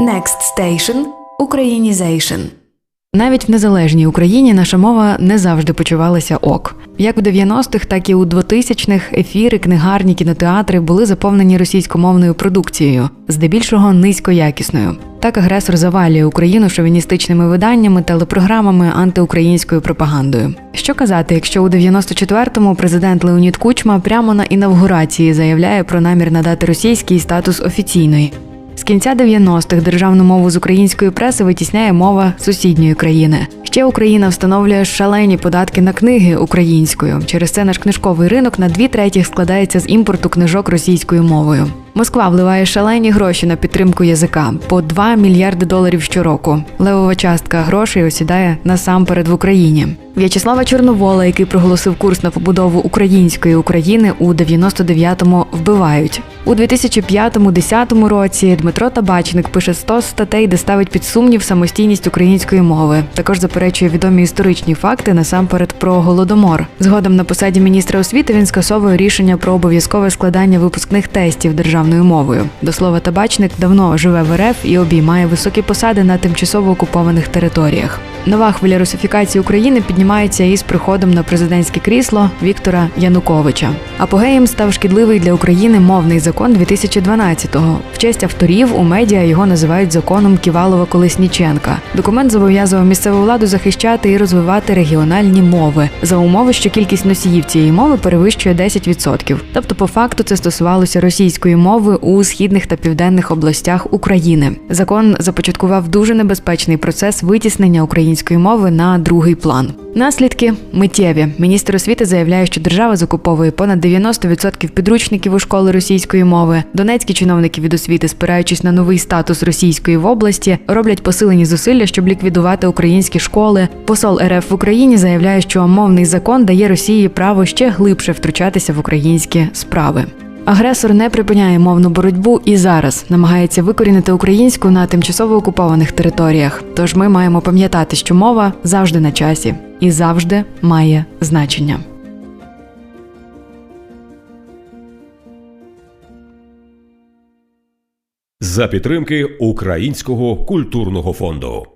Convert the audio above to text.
Next Station – Українізейшн. Навіть в незалежній Україні наша мова не завжди почувалася ок. Як в 90-х, так і у 2000-х ефіри, книгарні, кінотеатри були заповнені російськомовною продукцією, здебільшого низькоякісною. Так агресор завалює Україну шовіністичними виданнями, телепрограмами, антиукраїнською пропагандою. Що казати, якщо у 94-му президент Леонід Кучма прямо на інавгурації заявляє про намір надати російський статус офіційної. З кінця 90-х державну мову з української преси витісняє мова сусідньої країни. Ще Україна встановлює шалені податки на книги українською. Через це наш книжковий ринок на дві третіх складається з імпорту книжок російською мовою. Москва вливає шалені гроші на підтримку язика по 2 мільярди доларів щороку. Левова частка грошей осідає насамперед в Україні. В'ячеслава Чорновола, який проголосив курс на побудову української України у 99-му вбивають. У 2005-10 році Дмитро Табачник пише 100 статей, де ставить під сумнів самостійність української мови. Також заперечує відомі історичні факти насамперед про голодомор. Згодом на посаді міністра освіти він скасовує рішення про обов'язкове складання випускних тестів державною мовою. До слова, табачник давно живе в РФ і обіймає високі посади на тимчасово окупованих територіях. Нова хвиля русифікації України піднімається із приходом на президентське крісло Віктора Януковича. Апогеєм став шкідливий для України мовний закон 2012-го. В честь авторів у медіа його називають законом Ківалова Колесніченка. Документ зобов'язував місцеву владу захищати і розвивати регіональні мови за умови, що кількість носіїв цієї мови перевищує 10%. Тобто, по факту, це стосувалося російської мови у східних та південних областях України. Закон започаткував дуже небезпечний процес витіснення української мови на другий план. Наслідки миттєві. Міністр освіти заявляє, що держава закуповує понад 90% підручників у школи російської мови. Донецькі чиновники від освіти, спираючись на новий статус російської в області, роблять посилені зусилля, щоб ліквідувати українські школи. Посол РФ в Україні заявляє, що мовний закон дає Росії право ще глибше втручатися в українські справи. Агресор не припиняє мовну боротьбу і зараз намагається викорінити українську на тимчасово окупованих територіях. Тож ми маємо пам'ятати, що мова завжди на часі і завжди має значення. за підтримки Українського культурного фонду.